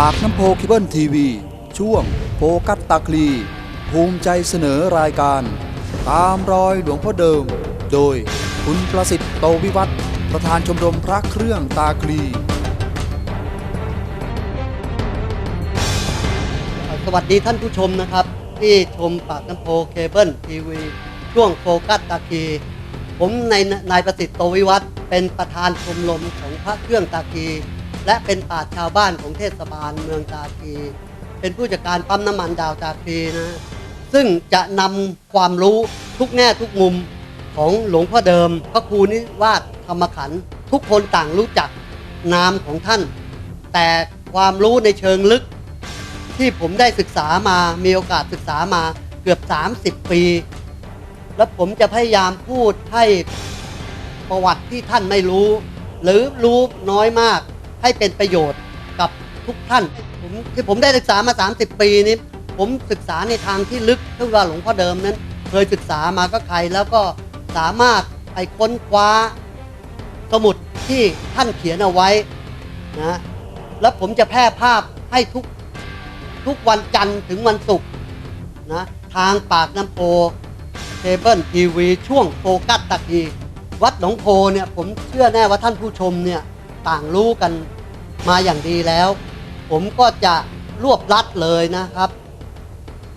ปากน้ำโพคิเบิลทีวี ช่วงโฟกัสตาคลี ภูมิใจเสนอรายการ ตามรอยหลวงพ่อเดิม โดยคุณประสิทธิ์โตวิวัฒน์ประธานชมรมพระเครื่องตาคลี สวัสดีท่านผู้ชมนะครับ ที่ชมปากน้ำโพเคเบิลทีวี ช่วงโฟกัสตาคลี ผมในายนายประสิทธิ์โตวิวัฒน์เป็นประธานชมรมของพระเครื่องตาคลี และเป็นปราชญ์ชาวบ้านของเทศบาลเมืองตาคี เป็นผู้จัดการปั๊มน้ำมันดาวตาคีนะ ซึ่งจะนำความรู้ทุกแง่ทุกมุมของหลวงพ่อเดิมพระครูนิวาสธรรมขันธ์ทุกคนต่างรู้จักนามของท่าน แต่ความรู้ในเชิงลึก ที่ผมได้ศึกษามามีโอกาสศึกษามาเกือบ 30 ปี แล้วผมจะพยายามพูดให้ประวัติที่ท่านไม่รู้ หรือรู้น้อยมาก ให้เป็นประโยชน์กับทุกท่านผมที่ผมได้ศึกษามา 30 ปีนี้ ผมศึกษาในทางที่ลึกเท่าว่าหลวงพ่อเดิมนั้น เคยศึกษามาก็ใครแล้วก็สามารถไปค้นคว้าสมุดที่ท่านเขียนเอาไว้นะแล้วผมจะแพร่ภาพให้ทุกทุกวันจันทร์ถึงวันศุกร์นะทางปากน้ำโพเคเบิลทีวีช่วงโฟกัสตะกีวัดหนองโพเนี่ยผมเชื่อแน่ว่าท่านผู้ชมเนี่ยต่างรู้กัน มาอย่างดีแล้ว ผมก็จะรวบลัดเลยนะครับ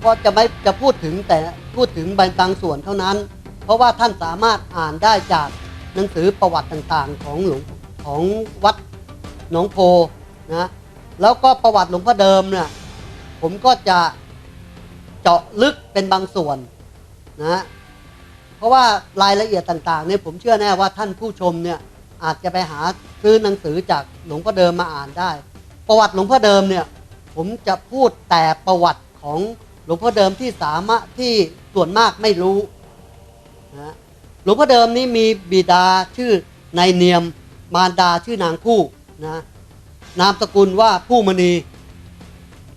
ก็จะไม่จะพูดถึงแต่พูดถึงบางส่วนเท่านั้น เพราะว่าท่านสามารถอ่านได้จากหนังสือประวัติต่างๆ ของหลวงของวัดหนองโพนะแล้วก็ประวัติหลวงพ่อเดิมเนี่ยผมก็จะเจาะลึกเป็นบางส่วนนะเพราะว่ารายละเอียดต่างๆเนี่ยผมเชื่อแน่ว่าท่านผู้ชมเนี่ย อาจจะไปหาซื้อหนังสือจากหลวงพ่อเดิมมาอ่านได้ ประวัติหลวงพ่อเดิมเนี่ยผมจะพูดแต่ประวัติของหลวงพ่อเดิมที่สามารถที่ส่วนมากไม่รู้นะหลวงพ่อเดิมนี้มีบิดาชื่อนายเนียม มารดาชื่อนางผู้นะนามสกุลว่าผู้มณี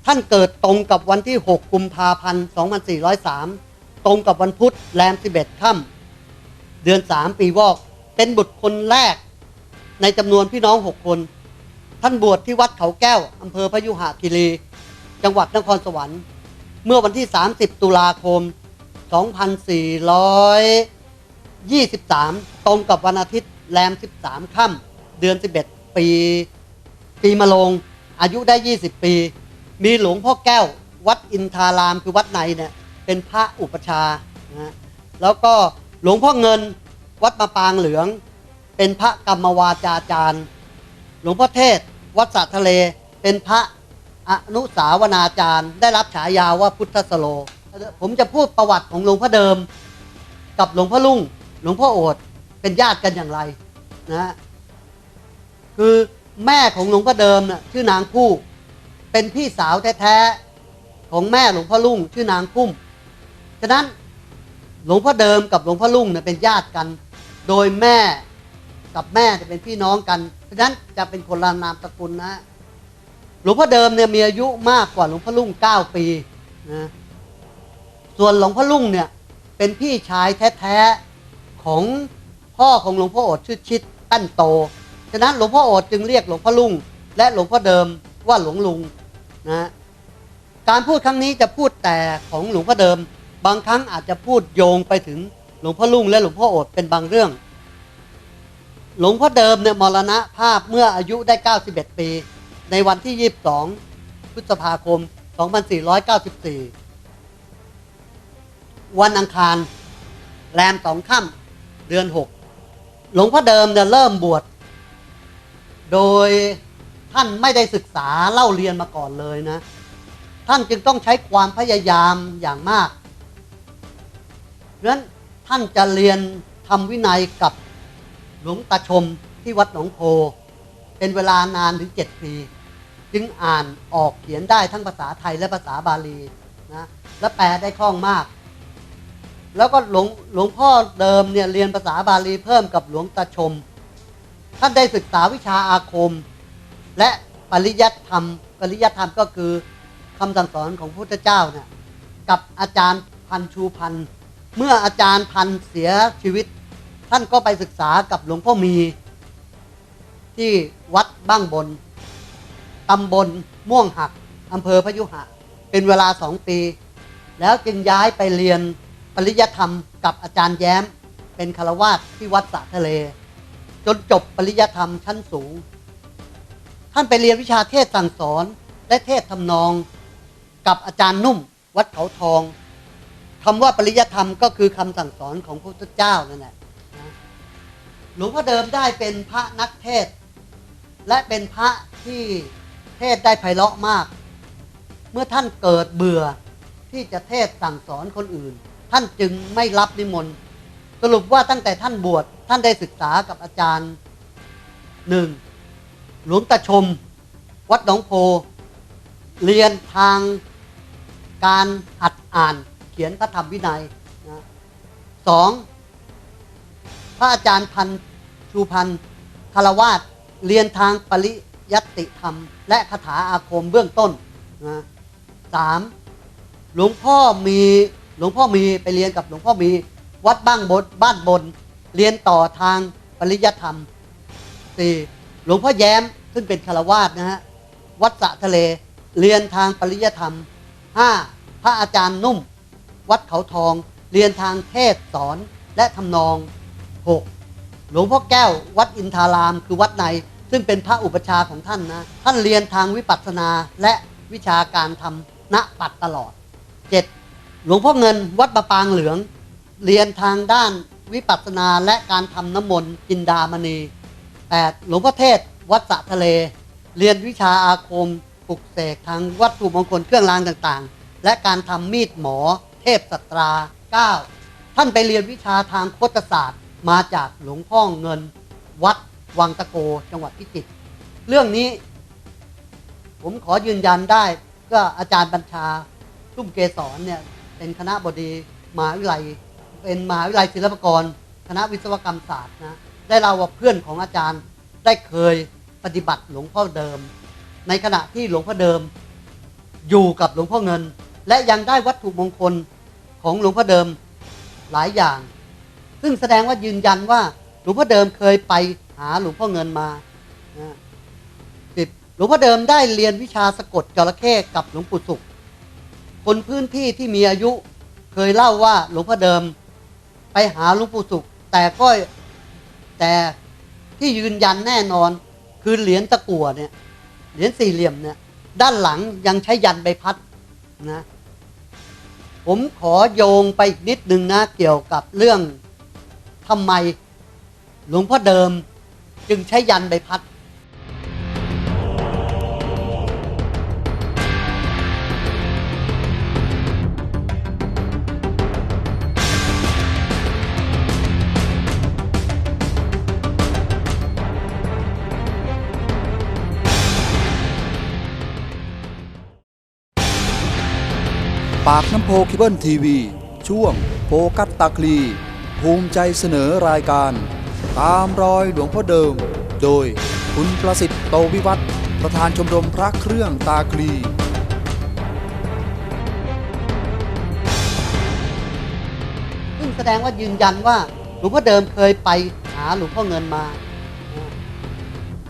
ท่านเกิดตรงกับวันที่ 6 กุมภาพันธ์ 2403 ตรงกับวันพุธแรม 11 ค่ำเดือน 3 ปีวอก เป็นบุตรคนแรก ในจำนวนพี่น้อง6คน ท่านบวชที่วัดเขาแก้วอำเภอพยุหคีรี จังหวัดนครสวรรค์ เมื่อวันที่ 30 ตุลาคม 2423 ตรงกับวันอาทิตย์แรม 13 ค่ำเดือน 11 ปี ปีมะโรงอายุได้ 20 ปี มีหลวงพ่อแก้ว วัดอินทารามคือวัดในเนี่ยเป็นพระอุปชานะแล้วก็หลวงพ่อเงินวัดมะปางเหลือง เป็นพระกรรมวาจาจารย์ หลวงพ่อเทศ วัดสะทะเล เป็นพระอนุสาวนาจารย์ ได้รับฉายาว่าพุทธสโล ผมจะพูดประวัติของหลวงพ่อเดิม กับหลวงพ่อลุ่ง หลวงพ่อโอดเป็นญาติกันอย่างไรนะคือแม่ของหลวงพ่อเดิมน่ะชื่อนางผู้เป็นพี่สาวแท้ๆของแม่หลวงพ่อลุ่ง ชื่อนางพุ่มฉะนั้นหลวงพ่อเดิมกับหลวงพ่อลุ่งเนี่ยเป็นญาติกัน โดยแม่ กับแม่จะเป็นพี่น้องกันฉะนั้นจะเป็นคนละนามสกุลนะหลวงพ่อเดิมเนี่ยมีอายุมากกว่าหลวงพ่อลุ่งเก้าปีนะส่วนหลวงพ่อลุ่งเนี่ยเป็นพี่ชายแท้ๆของพ่อของหลวงพ่อโอดชื่อชิดตั้นโต ฉะนั้นหลวงพ่อโอดจึงเรียกหลวงพ่อลุ่ง และหลวงพ่อเดิมว่าหลวงลุงนะการพูดครั้งนี้จะพูดแต่ของหลวงพ่อเดิม บางครั้งอาจจะพูดโยงไปถึงหลวงพ่อลุ่งและหลวงพ่อโอดเป็นบางเรื่อง หลวงพ่อเดิมเนี่ยมรณภาพเมื่ออายุได้ 91 ปี ในวันที่ 22 พฤษภาคม 2494 วันอังคาร แรมสองค่ำเดือน 6 หลวงพ่อเดิมเนี่ยเริ่มบวช โดยท่านไม่ได้ศึกษาเล่าเรียนมาก่อนเลยนะ ท่านจึงต้องใช้ความพยายามอย่างมากเพราะฉะนั้นท่านจะเรียนทำวินัยกับ หลวงตาชมที่วัดหนองโพ เป็นเวลานานถึงเจ็ดปี จึงอ่านออกเขียนได้ทั้งภาษาไทยและภาษาบาลีนะและแปลได้คล่องมาก แล้วก็หลวงหลวงพ่อเดิมเนี่ยเรียนภาษาบาลีเพิ่มกับหลวงตาชม ท่านได้ศึกษาวิชาอาคม และปริยัติธรรม ปริยัติธรรมก็คือคำสั่งสอนของพระพุทธเจ้าเนี่ยกับอาจารย์พันชูพันเมื่ออาจารย์พันเสียชีวิต ท่านก็ไปศึกษากับหลวงพ่อมี ที่วัดบ้างบนตำบลม่วงหักอำเภอพยุหะ เป็นเวลาสองปี แล้วจึงย้ายไปเรียนปริยธรรมกับอาจารย์แย้ม เป็นคารวาสที่วัดสะทะเล จนจบปริยธรรมชั้นสูง ท่านไปเรียนวิชาเทศสั่งสอนและเทศน์ทำนอง กับอาจารย์นุ่ม วัดเขาทองคำว่าปริยธรรมก็คือคำสั่งสอนของพระพุทธเจ้านั่นแหละ หลวงพ่อเดิมได้เป็นพระนักเทศ และเป็นพระที่เทศได้ไพเราะมาก เมื่อท่านเกิดเบื่อที่จะเทศสั่งสอนคนอื่น ท่านจึงไม่รับนิมนต์สรุปว่าตั้งแต่ท่านบวชท่านได้ศึกษากับอาจารย์หนึ่งหลวงตาชม วัดหนองโพ เรียนทางการหัดอ่านเขียนพระธรรมวินัยนะสอง ระอาจารย์พันชูพันธ์คารวาสเรียนทางปริยัติธรรม และคาถาอาคมเบื้องต้นนะสามหลวงพ่อมีหลวงพ่อมีไปเรียนกับหลวงพ่อมีวัดบ้างบนบ้านบน เรียนต่อทางปริยัติธรรมสี่หลวงพ่อแย้มซึ่งเป็นคารวาสนะฮะวัดสะทะเลเรียนทางปริยธรรมห้าพระอาจารย์นุ่ม วัดเขาทอง เรียนทางเทศสอนและทำนอง หกหลวงพ่อแก้ววัดอินทาราม คือวัดใน ซึ่งเป็นพระอุปชาของท่านนะ ท่านเรียนทางวิปัสสนาและวิชาการทำณปัดตลอดเจ็ดหลวงพ่อเงินวัดประปางเหลือง เรียนทางด้านวิปัสสนาและการทำน้ำมนต์จินดามณี 8. หลวงพ่อเทศ วัดสะทะเล เรียนวิชาอาคมปลุกเสกทางวัตถุมงคลเครื่องรางต่างๆ และการทำมีดหมอ เทพสตรา 9. ท่านไปเรียนวิชาทางโคตศาสตร์ มาจากหลวงพ่อเงินวัดวังตะโกจังหวัดพิจิตรเรื่องนี้ ผมขอยืนยันได้ ก็อาจารย์บัญชาชุ่มเกษรเนี่ยเป็นคณะบดีมหาวิทยาลัย เป็นมหาวิทยาลัยศิลปากร คณะวิศวกรรมศาสตร์นะได้เล่าว่าเพื่อนของอาจารย์ได้เคยปฏิบัติหลวงพ่อเดิม ในขณะที่หลวงพ่อเดิม อยู่กับหลวงพ่อเงิน และยังได้วัตถุมงคลของหลวงพ่อเดิมหลายอย่าง ซึ่งแสดงว่ายืนยันว่าหลวงพ่อเดิมเคยไปหาหลวงพ่อเงินมาสิบหลวงพ่อเดิมได้เรียนวิชาสะกดจระเข้กับหลวงปู่สุข คนพื้นที่ที่มีอายุเคยเล่าว่าหลวงพ่อเดิมไปหาหลวงปู่สุข แต่ก็แต่ที่ยืนยันแน่นอนคือเหรียญตะกั่วเนี่ยเหรียญสี่เหลี่ยมเนี่ยด้านหลังยังใช้ยันใบพัดนะผมขอโยงไปอีกนิดนึงนะเกี่ยวกับเรื่อง ทำไมหลวงพ่อเดิมจึงใช้ยันใบพัด ปากน้ำโพคิเบิลทีวี ช่วงโฟกัสตาคลี ภูมิใจเสนอรายการ ตามรอยหลวงพ่อเดิม โดยคุณประสิทธิ์โตวิวัฒน์ประธานชมรมพระเครื่องตาคลีซึ่งแสดงว่ายืนยันว่าหลวงพ่อเดิมเคยไปหาหลวงพ่อเงินมา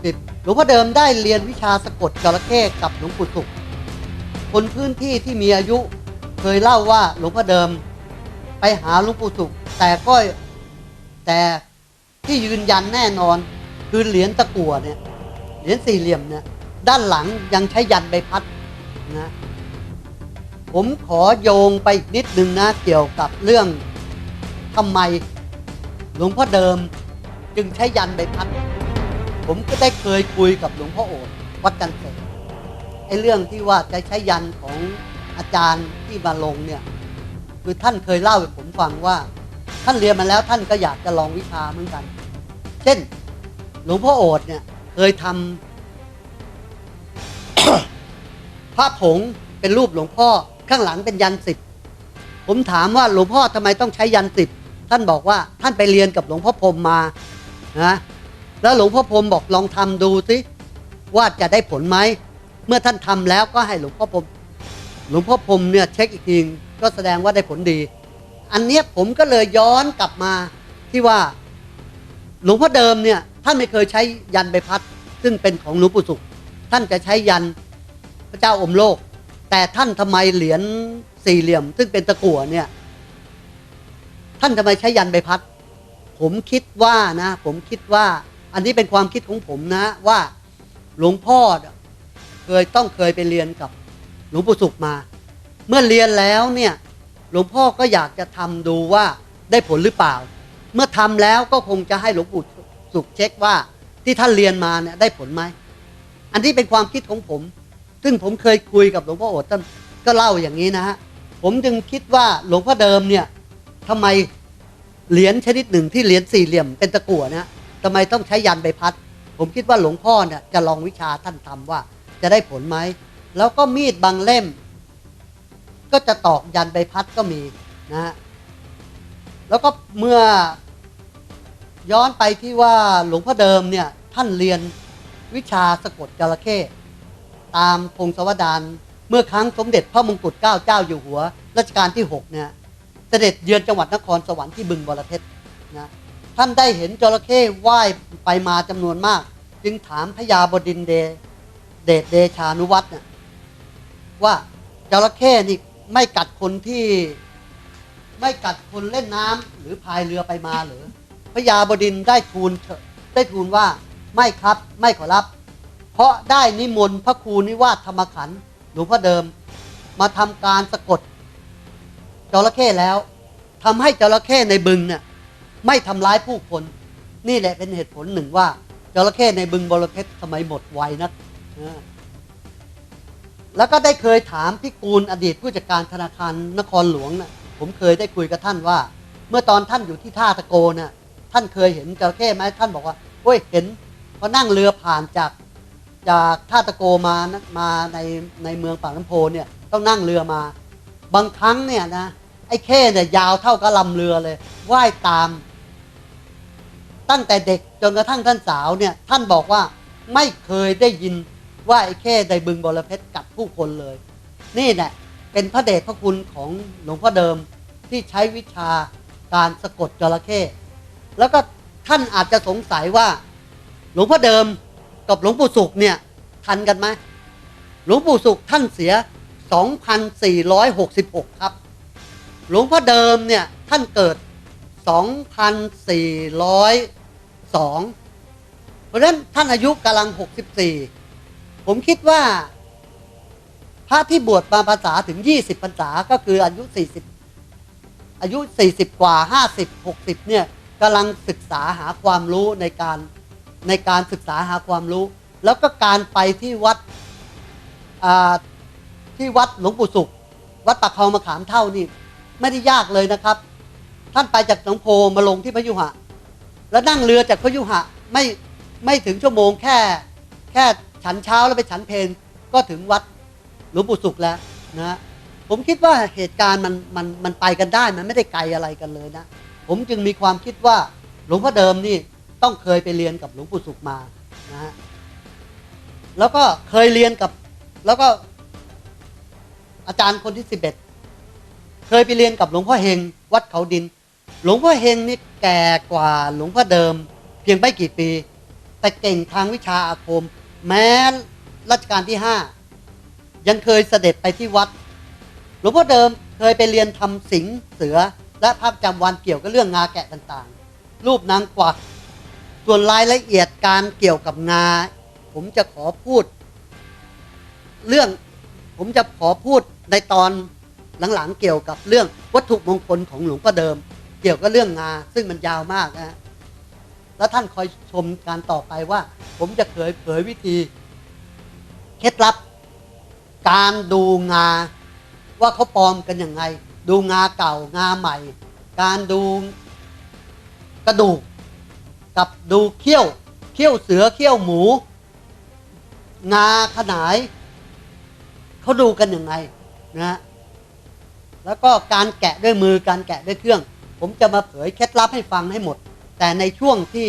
สิบหลวงพ่อเดิมได้เรียนวิชาสะกดจระเข้กับหลวงปู่สุข คนพื้นที่ที่มีอายุ เคยเล่าว่าหลวงพ่อเดิมไปหาหลวงปู่สุข แต่ก็แต่ที่ยืนยันแน่นอน คือเหรียญตะกั่วเนี่ยเหรียญสี่เหลี่ยมเนี่ยด้านหลังยังใช้ยันใบพัดนะผมขอโยงไปอีกนิดนึงนะเกี่ยวกับเรื่องทำไมหลวงพ่อเดิมจึงใช้ยันใบพัด ผมก็ได้เคยคุยกับหลวงพ่อโอษวัดจันทร์เสกไอ้เรื่องที่ว่าจะใช้ยันของอาจารย์ที่มาลงเนี่ย คือท่านเคยเล่าให้ผมฟังว่า ท่านเรียนมาแล้วท่านก็อยากจะลองวิชาเหมือนกัน เช่น หลวงพ่อโอษฐ์เนี่ยเคยทำพระผงเป็นรูปหลวงพ่อข้างหลังเป็นยันสิบผมถามว่าหลวงพ่อทำไมต้องใช้ยันสิบท่านบอกว่าท่านไปเรียนกับหลวงพ่อพรมมานะแล้วหลวงพ่อพรมบอกลองทำดูสิว่าจะได้ผลไหมเมื่อท่านทำแล้วก็ให้หลวงพ่อพรมหลวงพ่อพรมเนี่ยเช็คอีกทีก็แสดงว่าได้ผลดี อันเนี้ยผมก็เลยย้อนกลับมาที่ว่าหลวงพ่อเดิมเนี่ยท่านไม่เคยใช้ยันใบพัด ซึ่งเป็นของหลวงปู่สุขท่านจะใช้ยันพระเจ้าอมโลก แต่ท่านทำไมเหรียญสี่เหลี่ยม ซึ่งเป็นตะกั่วเนี่ย ท่านทำไมใช้ยันใบพัด ผมคิดว่านะ ผมคิดว่า อันนี้เป็นความคิดของผมนะว่าหลวงพ่อเคยต้องเคยไปเรียนกับหลวงปู่สุขมา เมื่อเรียนแล้วเนี่ย หลวงพ่อก็อยากจะทำดูว่าได้ผลหรือเปล่า เมื่อทำแล้วก็คงจะให้หลวงปู่สุขเช็คว่าที่ท่านเรียนมาเนี่ยได้ผลไหม อันนี้เป็นความคิดของผม ซึ่งผมเคยคุยกับหลวงพ่อโอษฐ์ท่านก็เล่าอย่างนี้นะฮะ ผมจึงคิดว่าหลวงพ่อเดิมเนี่ยทำไมเหรียญชนิดหนึ่งที่เหรียญสี่เหลี่ยมเป็นตะกั่วนะทำไมต้องใช้ยันใบพัด ผมคิดว่าหลวงพ่อเนี่ยจะลองวิชาท่านทำว่าจะได้ผลไหม แล้วก็มีดบางเล่ม ก็จะตอกยันใบพัดก็มีนะฮะแล้วก็เมื่อย้อนไปที่ว่าหลวงพ่อเดิมเนี่ยท่านเรียนวิชาสะกดจระเข้ตามพงศวดารเมื่อครั้งสมเด็จพระมงกุฎเกล้าเจ้าอยู่หัวรัชกาลที่หกเนี่ยเสด็จเยือนจังหวัดนครสวรรค์ที่บึงบรเพชรนะท่านได้เห็นจระเข้ว่ายไปมาจำนวนมาก จึงถามพญาบดินเดเดชเดชานุวัตรเนี่ยว่าจระเข้นี่ ไม่กัดคนที่ไม่กัดคนเล่นน้ำหรือพายเรือไปมาหรือพระยาบดินได้ทูลได้ทูลว่าไม่ครับไม่ขอรับ เพราะได้นิมนต์พระครูนิวาสธรรมขันธ์หลวงพ่อเดิม มาทำการสะกดจระเข้แล้วทำให้จระเข้ในบึงเนี่ยไม่ทำร้ายผู้คนนี่แหละเป็นเหตุผลหนึ่งว่าจระเข้ในบึงบรเพชรทำไมหมดไวนักนะ แล้วก็ได้เคยถามพี่กูลอดีตผู้จัดการธนาคารนครหลวงน่ะผมเคยได้คุยกับท่านว่า เมื่อตอนท่านอยู่ที่ท่าตะโกน่ะท่านเคยเห็นจระเข้ไหมท่านบอกว่าโอ้ยเห็นพอนั่งเรือผ่านจากจากท่าตะโกมานะมาในในเมืองปากน้ำโพเนี่ยต้องนั่งเรือมา บางครั้งเนี่ยนะไอ้เข้เนี่ยยาวเท่ากับลำเรือเลยว่ายตาม ตั้งแต่เด็กจนกระทั่งท่านสาวเนี่ยท่านบอกว่าไม่เคยได้ยิน ว่าไอ้เข้ในบึงบรเพชรกัดผู้คนเลย นี่แหละเป็นพระเดชพระคุณของหลวงพ่อเดิมที่ใช้วิชาการสะกดจระเข้แล้วก็ท่านอาจจะสงสัยว่า หลวงพ่อเดิมกับหลวงปู่สุขเนี่ยทันกันไหมหลวงปู่สุขท่านเสีย 2,466 ครับ หลวงพ่อเดิมเนี่ยท่านเกิด 2,402 เพราะฉะนั้นท่านอายุกำลัง 64 ผมคิดว่า พระที่บวชมาภาษาถึง 20พรรษาก็คืออายุ 40 อายุ 40 กว่า 50 60 เนี่ยกำลังศึกษาหาความรู้ในการในการศึกษาหาความรู้ แล้วก็การไปที่วัดที่วัดหลวงปู่สุข วัดปากคลองมะขามเท่านี่ไม่ได้ยากเลยนะครับ ท่านไปจากหนองโพมาลงที่พยุหะ แล้วนั่งเรือจากพยุหะไม่ไม่ถึงชั่วโมงแค่แค่ ฉันเช้าแล้วไปฉันเพลก็ถึงวัดหลวงปู่สุขแล้วนะผมคิดว่าเหตุการณ์มันมันมันไปกันได้มันไม่ได้ไกลอะไรกันเลยนะ ผมจึงมีความคิดว่าหลวงพ่อเดิมนี่ต้องเคยไปเรียนกับหลวงปู่สุขมานะฮะแล้วก็เคยเรียนกับ แล้วก็ อาจารย์คนที่สิบเอ็ดเคยไปเรียนกับหลวงพ่อเฮงวัดเขาดิน หลวงพ่อเฮงนี่แก่กว่าหลวงพ่อเดิม เพียงไม่กี่ปี แต่เก่งทางวิชาอาคม แม้รัชกาลที่ห้ายังเคยเสด็จไปที่วัดหลวงพ่อเดิมเคยไปเรียนทำสิงเสือและภาพจำวันเกี่ยวกับเรื่องงาแกะต่างๆ รูปนางกวักส่วนรายละเอียดการเกี่ยวกับงา ผมจะขอพูด เรื่องผมจะขอพูดในตอนหลังๆเกี่ยวกับเรื่องวัตถุมงคลของหลวงพ่อเดิม เกี่ยวกับเรื่องงา ซึ่งมันยาวมากนะฮะ แล้วท่านคอยชมการต่อไปว่า ผมจะเผยเผยวิธีเคล็ดลับ การดูงา ว่าเขาปลอมกันยังไง ดูงาเก่างาใหม่ การดูกระดูก กับดูเขี้ยวเขี้ยวเสือเขี้ยวหมู งาขนายเขาดูกันยังไงนะแล้วก็การแกะด้วยมือการแกะด้วยเครื่อง ผมจะมาเผยเคล็ดลับให้ฟังให้หมด แต่ในช่วงที่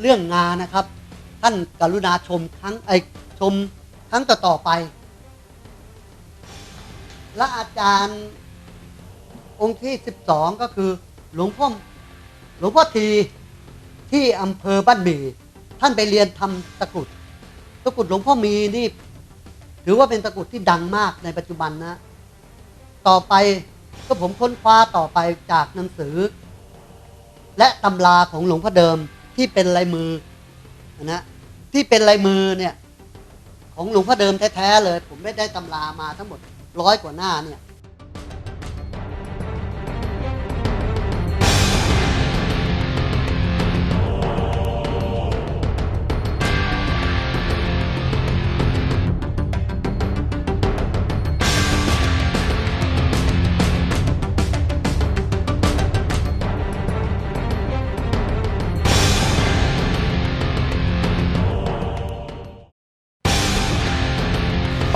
เรื่องงานนะครับ ท่านกรุณาชมครั้งไอชมครั้งต่อๆไป และอาจารย์องค์ที่ 12 ก็คือหลวงพ่อหลวงพ่อทีที่อำเภอบ้านหมี่ท่านไปเรียนทำตะกุดตะกุดหลวงพ่อมีนี่ ถือว่าเป็นตะกุดที่ดังมากในปัจจุบันนะ ต่อไปก็ผมค้นคว้าต่อไปจากหนังสือ และตำราของหลวงพ่อเดิมที่เป็นลายมือนะที่เป็นลายมือเนี่ยของหลวงพ่อเดิมแท้ๆเลย ผมไม่ได้ตำรามาทั้งหมดร้อยกว่าหน้าเนี่ย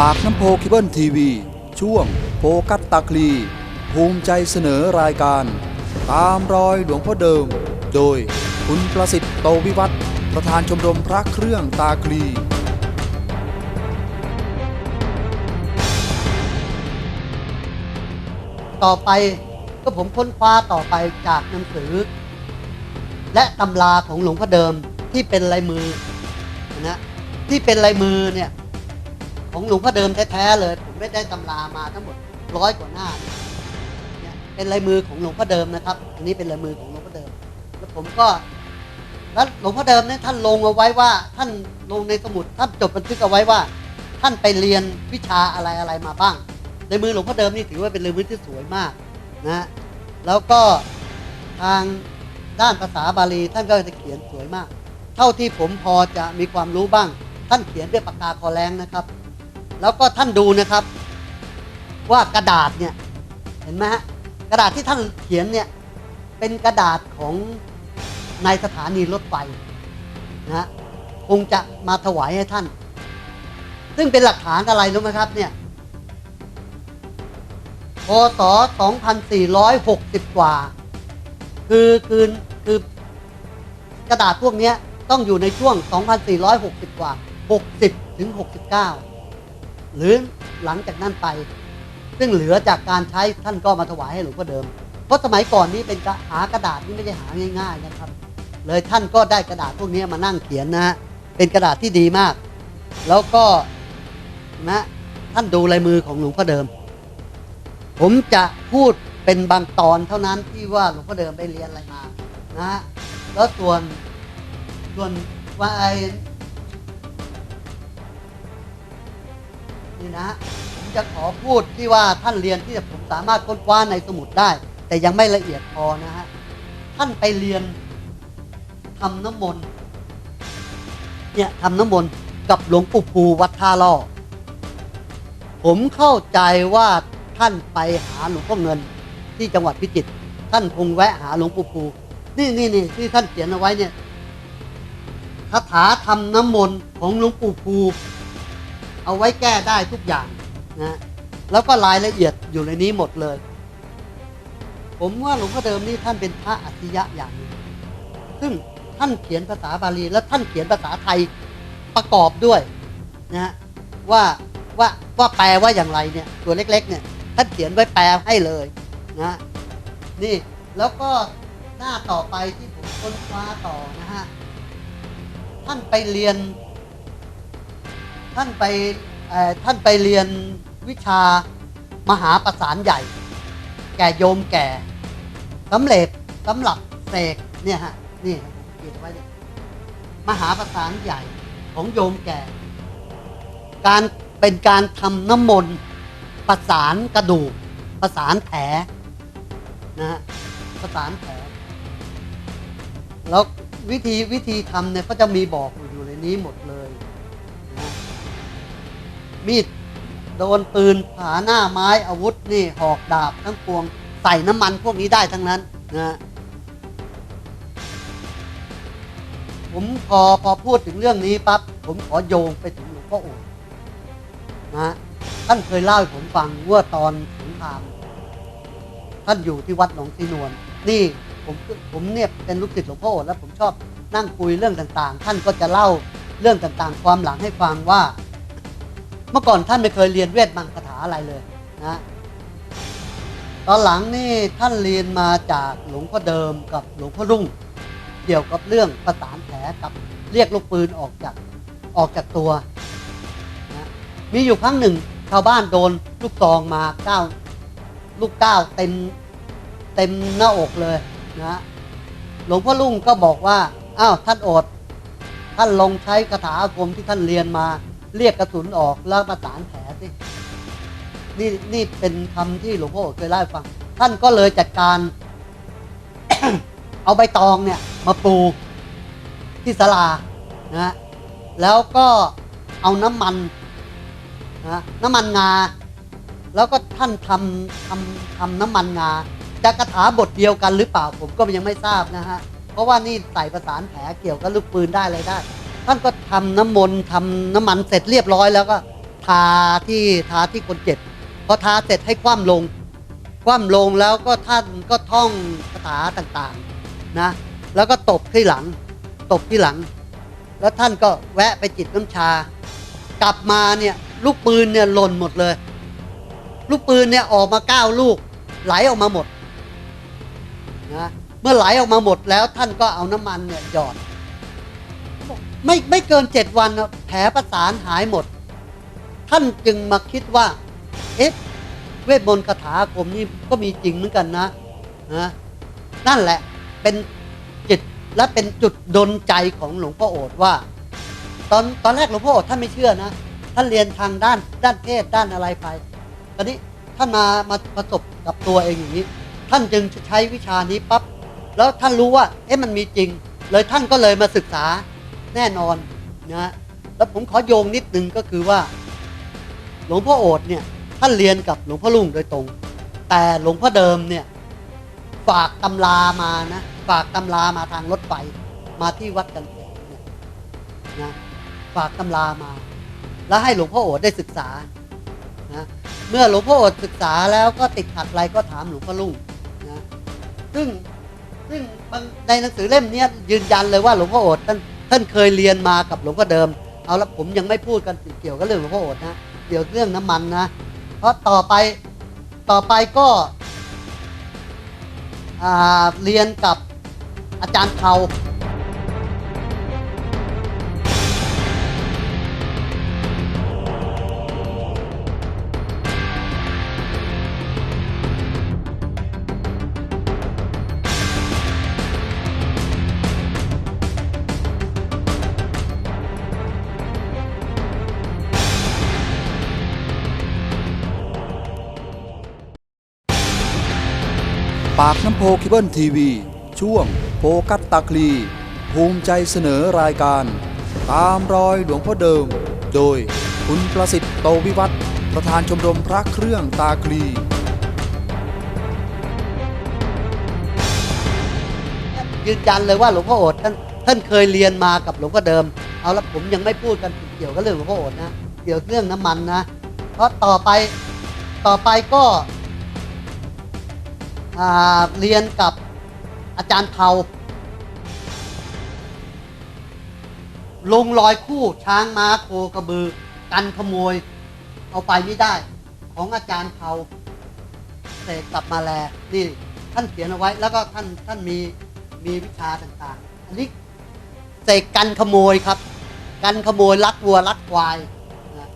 ปากน้ำโพคิเบิลทีวี ช่วงโฟกัสตาคลี ภูมิใจเสนอรายการ ตามรอยหลวงพ่อเดิม โดยคุณประสิทธิ์โตวิวัฒน์ประธานชมรมพระเครื่องตาคลีต่อไปก็ผมค้นคว้าต่อไปจากหนังสือ และตำราของหลวงพ่อเดิมที่เป็นลายมือนะที่เป็นลายมือเนี่ย ของหลวงพ่อเดิมแท้ๆเลย ผมไม่ได้ตำรามาทั้งหมดร้อยกว่าหน้าเนี่ยเป็นลายมือของหลวงพ่อเดิมนะครับ อันนี้เป็นลายมือของหลวงพ่อเดิม แล้วผมก็แล้วหลวงพ่อเดิมเนี่ยท่านลงเอาไว้ว่า ท่านลงในสมุดท่านจดบันทึกเอาไว้ว่า ท่านไปเรียนวิชาอะไรอะไรมาบ้างในมือหลวงพ่อเดิมนี่ถือว่าเป็นลายมือที่สวยมากนะแล้วก็ทางด้านภาษาบาลีท่านก็จะเขียนสวยมาก เท่าที่ผมพอจะมีความรู้บ้าง ท่านเขียนด้วยปากกาคอแรงนะครับ แล้วก็ท่านดูนะครับ ว่ากระดาษเนี่ยเห็นไหมฮะกระดาษที่ท่านเขียนเนี่ยเป็นกระดาษของในสถานีรถไฟนะฮะคงจะมาถวายให้ท่าน ซึ่งเป็นหลักฐานอะไรรู้ไหมครับเนี่ยพศ2460 กว่า คือคือคือกระดาษพวกนี้ต้องอยู่ในช่วง 2460 กว่า 60 ถึง 69 หรือหลังจากนั้นไป ซึ่งเหลือจากการใช้ท่านก็มาถวายให้หลวงพ่อเดิม เพราะสมัยก่อนนี้เป็นหากระดาษนี่ไม่ใช่หาง่าย ๆนะครับ เลยท่านก็ได้กระดาษพวกนี้มานั่งเขียนนะฮะเป็นกระดาษที่ดีมาก แล้วก็นะท่านดูลายมือของหลวงพ่อเดิม ผมจะพูดเป็นบางตอนเท่านั้นที่ว่าหลวงพ่อเดิมได้เรียนอะไรมานะฮะแล้วส่วนส่วนว่า นี่นะผมจะขอพูดที่ว่าท่านเรียนที่ผมสามารถค้นคว้าในสมุดได้ แต่ยังไม่ละเอียดพอนะฮะท่านไปเรียนทำน้ำมนต์เนี่ยทำน้ำมนต์กับหลวงปู่ภูวัดท่าล่อผมเข้าใจว่าท่านไปหาหลวงพ่อเงินที่จังหวัดพิจิตรท่านคงแวะหาหลวงปู่ภูนี่นี่นี่ที่ท่านเขียนเอาไว้เนี่ยคาถาทำน้ำมนต์ของหลวงปู่ภู เอาไว้แก้ได้ทุกอย่างนะแล้วก็รายละเอียดอยู่ในนี้หมดเลย ผมว่าหลวงพ่อเดิมนี่ท่านเป็นพระอัจฉริยะอย่างหนึงซึ่งท่านเขียนภาษาบาลี และท่านเขียนภาษาไทยประกอบด้วยนะฮะว่าว่าว่าแปลว่าอย่างไรเนี่ยตัวเล็กๆเนี่ยท่านเขียนไว้แปลให้เลยนะนี่แล้วก็หน้าต่อไปที่ผมค้นคว้าต่อนะฮะท่านไปเรียน ท่านไปท่านไปเรียนวิชามหาประสานใหญ่ แก่โยมแก่สำเร็จสำหรับเสกเนี่ยฮะนี่เขียนไว้เนี่ยมหาประสานใหญ่ของโยมแก่ การเป็นการทำน้ำมนต์ประสานกระดูกประสานแผลนะฮะประสานแผลแล้ววิธีวิธีทำเนี่ยก็จะมีบอกอยู่ในนี้หมด มีดโดนปืนผาหน้าไม้อาวุธนี่หอกดาบทั้งปวงใส่น้ำมันพวกนี้ได้ทั้งนั้นนะฮะผมพอพอพูดถึงเรื่องนี้ปั๊บผมขอโยงไปถึงหลวงพ่อโอษนะฮะท่านเคยเล่าให้ผมฟังว่าตอนสงคราม ท่านอยู่ที่วัดหนองสีนวลนี่ผมผมเนี่ยเป็นลูกศิษย์หลวงพ่อโอษแล้วผมชอบนั่งคุยเรื่องต่างๆ ท่านก็จะเล่าเรื่องต่างๆ ความหลังให้ฟังว่า เมื่อก่อนท่านไม่เคยเรียนเวทมังคาถาอะไรเลยนะตอนหลังนี่ท่านเรียนมาจากหลวงพ่อเดิมกับหลวงพ่อรุ่ง เกี่ยวกับเรื่องประสานแผลกับเรียกลูกปืนออกจากออกจากตัวนะมีอยู่ครั้งหนึ่งชาวบ้านโดนลูกซองมาเก้าลูกเก้าเต็มเต็มหน้าอกเลยนะหลวงพ่อลุงก็บอกว่าอ้าวท่านอด ท่านลองใช้คาถาอาคมที่ท่านเรียนมา เรียกกระสุนออกแล้วประสานแผลสินี่นี่เป็นคำที่หลวงพ่อเคยเล่าให้ฟัง ท่านก็เลยจัดการ เอาใบตองเนี่ย มาปูที่ศาลานะฮะแล้วก็เอาน้ำมันนะน้ำมันงา แล้วก็ท่านทำทำทำน้ำมันงาจะกระถาบทเดียวกันหรือเปล่าผมก็ยังไม่ทราบนะฮะ เพราะว่านี่ใส่ประสานแผลเกี่ยวกับลูกปืนได้เลยได้ ท่านก็ทำน้ำมนต์ทำน้ำมันเสร็จเรียบร้อยแล้วก็ทาที่ทาที่คนเจ็บพอทาเสร็จให้คว่ำลง คว่ำลงแล้วก็ท่านก็ท่องคาถาต่างๆนะแล้วก็ตบที่หลัง ตบที่หลัง แล้วท่านก็แวะไปจิบน้ำชา กลับมาเนี่ยลูกปืนเนี่ยหล่นหมดเลย ลูกปืนเนี่ยออกมาเก้าลูก ไหลออกมาหมดนะเมื่อไหลออกมาหมดแล้วท่านก็เอาน้ำมันเนี่ยหยอด ไม่ไม่เกินเจ็ดวันนะแผลประสานหายหมด ท่านจึงมาคิดว่า เอ๊ะเวทมนต์คาถาอาคมนี่ก็มีจริงเหมือนกันนะนะนั่นแหละเป็นจิตและเป็นจุดดนใจของหลวงพ่อโอษว่า ตอนตอนแรกหลวงพ่อโอษท่านไม่เชื่อนะท่านเรียนทางด้านด้านเทศด้านอะไรไปตอนนี้ท่านมามาประสบกับตัวเองอย่างนี้ ท่านจึงใช้วิชานี้ปั๊บแล้วท่านรู้ว่าเอ๊ะมันมีจริง เลยท่านก็เลยมาศึกษา แน่นอนนะแล้วผมขอโยงนิดนึงก็คือว่า หลวงพ่อโอษเนี่ยท่านเรียนกับหลวงพ่อลุงโดยตรง แต่หลวงพ่อเดิมเนี่ยฝากตำรามานะฝากตำรามาทางรถไฟมาที่วัดกันแสงเนี่ยนะฝากตำรามา แล้วให้หลวงพ่อโอษได้ศึกษานะเมื่อหลวงพ่อโอษศึกษาแล้วก็ติดขัดอะไรก็ถามหลวงพ่อลุงนะซึ่งซึ่งในหนังสือเล่มนี้ยยืนยันเลยว่าหลวงพ่อโอษท่าน ท่านเคยเรียนมากับหลวงพ่อเดิม เอาละผมยังไม่พูดกันเกี่ยวกับเรื่องหลวงพ่อโอษนะเดี๋ยวเรื่องน้ำมันนะ เพราะต่อไปต่อไปก็เรียนกับอาจารย์เขาากน้ำโพคิเบิลทีวี ช่วงโฟกัสตาคลี ภูมิใจเสนอรายการ ตามรอยหลวงพ่อเดิม โดยคุณประสิทธิ์โตวิวัฒน์ประธานชมรมพระเครื่องตาคลียืนยันเลยว่าหลวงพ่อโอษท่านท่านเคยเรียนมากับหลวงพ่อเดิม เอาละผมยังไม่พูดกันเกี่ยวกับเรื่องหลวงพ่อโอษนะเกี่ยวกับเรื่องน้ำมันนะ เพราะต่อไปต่อไปก็ อ่าเรียนกับอาจารย์เทาลงรอยคู่ช้างม้าโคกระบือ กันขโมย เอาไปไม่ได้ ของอาจารย์เทาเสกกลับมาแลนี่ท่านเขียนเอาไว้ แล้วก็ท่านท่านมีมีวิชาต่างๆ อันนี้เสกกันขโมยครับ กันขโมยลักวัวลักควายนะ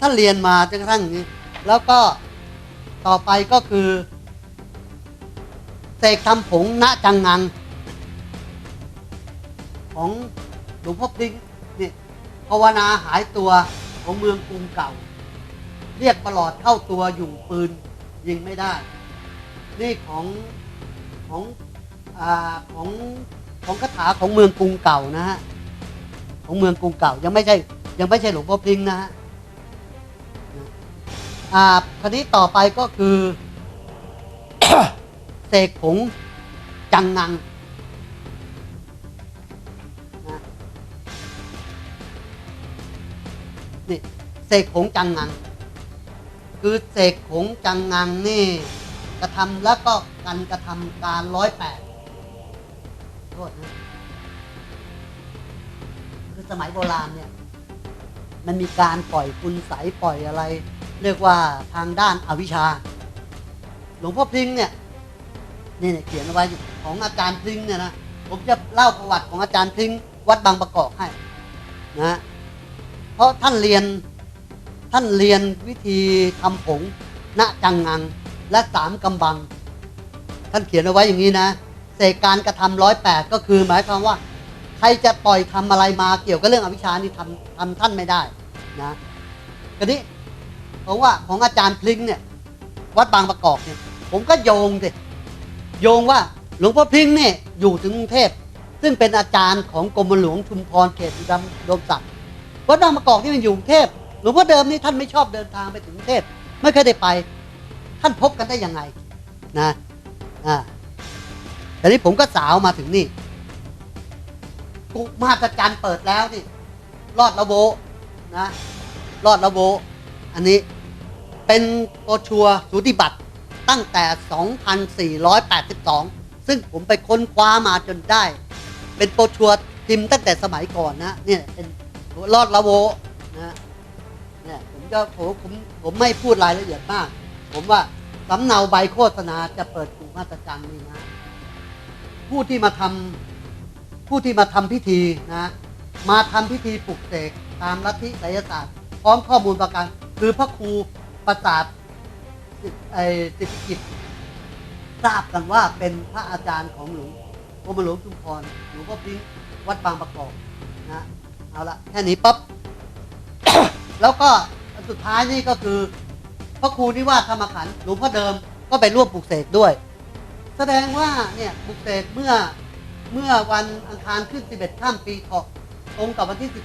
ท่านเรียนมาจนกระทั่งนี้ แล้วก็ต่อไปก็คือ เสกทำผงณจังงัง ของหลวงพ่อพริ้งนี่ภาวนาหายตัวของเมืองกรุงเก่า เรียกประหลอดเข้าตัวอยู่ปืนยิงไม่ได้ นี่ของของอของของคาถาของเมืองกรุงเก่านะฮะของเมืองกรุงเก่ายังไม่ใช่ยังไม่ใช่หลวงพ่อพริ้งนะฮะอ่าคราวนี้ต่อไปก็คือ เสกผงจังงังนะนี่เสกผงจังงัง คือเสกผงจังงังนี่กระทำแล้วก็กันกระทำการร้อยแปดโทษนะคือสมัยโบราณเนี่ยมันมีการปล่อยคุณใสยปล่อยอะไร เรียกว่าทางด้านอวิชชา หลวงพ่อพริงเนี่ย นี่เขียนเอาไว้ของอาจารย์พริ้งเนี่ยนะผมจะเล่าประวัติของอาจารย์พริ้งวัดบางประกอบให้นะเพราะท่านเรียนท่านเรียนวิธีทำผงณจังงังและสามกำบัง ท่านเขียนเอาไว้อย่างนี้นะเสกการกระทำร้อยแปดก็คือหมายความว่า ใครจะปล่อยทำอะไรมาเกี่ยวกับเรื่องอวิชชานี่ทำทำท่านไม่ได้นะทีนี้เพราะว่าของอาจารย์พลิงเนี่ยวัดบางประกอบเนี่ยผมก็โยงสิ โยงว่าหลวงพ่อพิงเนี่ยอยู่ถึงกรุงเทพซึ่งเป็นอาจารย์ของกรมหลวงชุมพรเขตดมอุดมศักดิ์วัดบางประกอบที่มันอยู่กรุงเทพหลวงพ่อเดิมนี่ท่านไม่ชอบเดินทางไปถึงกรุงเทพไม่เคยได้ไป ท่านพบกันได้ยังไงนะอ่าแต่นี้ผมก็สาวมาถึงนี่กุมาตจันเปิดแล้วนี่รอดระโบนะรอดระโบ อันนี้เป็นโปรชัวสูติบัตร ตั้งแต่ 2482 ซึ่งผมไปค้นคว้ามาจนได้ เป็นโปรชัวร์พิมพ์ตั้งแต่สมัยก่อนนะเนี่ยเป็นรอดระโบนะเนี่ยผมจะผมผมผมไม่พูดรายละเอียดมาก ผมว่าสำเนาใบโฆษณาจะเปิดกุมาตรจันนี่นะ ผู้ที่มาทำผู้ที่มาทำพิธีนะ มาทำพิธีปลุกเสกตามลัทธิไสยศาสตร์พร้อมข้อมูลประการคือพระครูประสาท ไอสิทธิกิจทราบกันว่าเป็นพระอาจารย์ของหลวงกรมหลวงชุมพรหลวงพ่อพิงวัดบางประกอบนะเอาละแค่นี้ปั๊บ แล้วก็อันสุดท้ายนี่ก็คือ พระครูนิวาสธรรมขันธ์หลวงพ่อเดิมก็ไปร่วมปลุกเสกด้วย แสดงว่าเนี่ยปลุกเสกเมื่อเมื่อวันอังคารขึ้น 11 ข้ามปีเถาะตรงกับวันที่ 19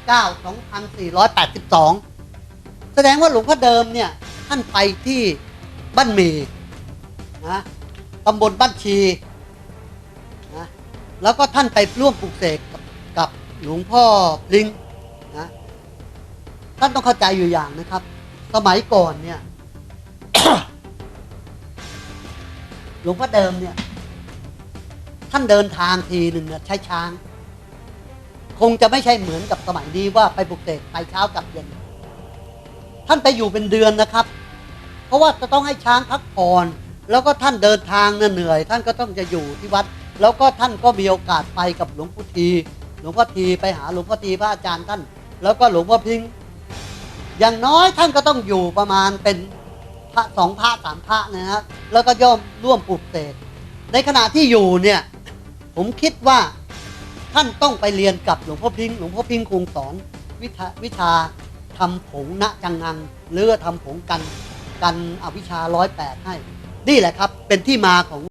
2482 แสดงว่าหลวงพ่อเดิมเนี่ยท่านไปที่ บ้านหมีนะตำบลบ้านชีนะแล้วก็ท่านไปร่วมปลูกเสกกับกับหลวงพ่อลิงนะท่านต้องเข้าใจอยู่อย่างนะครับ สมัยก่อนเนี่ย หลวงพ่อเดิมเนี่ย ท่านเดินทางทีหนึ่งเนี่ยใช้ช้าง คงจะไม่ใช่เหมือนกับสมัยนี้ว่าไปปลุกเสกไปเช้ากลับเย็น ท่านไปอยู่เป็นเดือนนะครับ เพราะว่าจะต้องให้ช้างพักผ่อนแล้วก็ท่านเดินทางเหนื่อย ท่านก็ต้องจะอยู่ที่วัด แล้วก็ท่านก็มีโอกาสไปกับหลวงพ่อที หลวงพ่อทีไปหาหลวงพ่อทีพระอาจารย์ท่าน แล้วก็หลวงพ่อพิงค์อย่างน้อยท่านก็ต้องอยู่ประมาณเป็นพระสองพระสามพระนะฮะแล้วก็ย่อมร่วมปลุกเสกในขณะที่อยู่เนี่ยผมคิดว่าท่านต้องไปเรียนกับหลวงพ่อพิงค์หลวงพ่อพิงค์คงสอนวิชาวิชาทำผงณจังงังหรือว่าทำผงกัน กันอวิชชาร้อยแปดให้ นี่แหละครับเป็นที่มาของ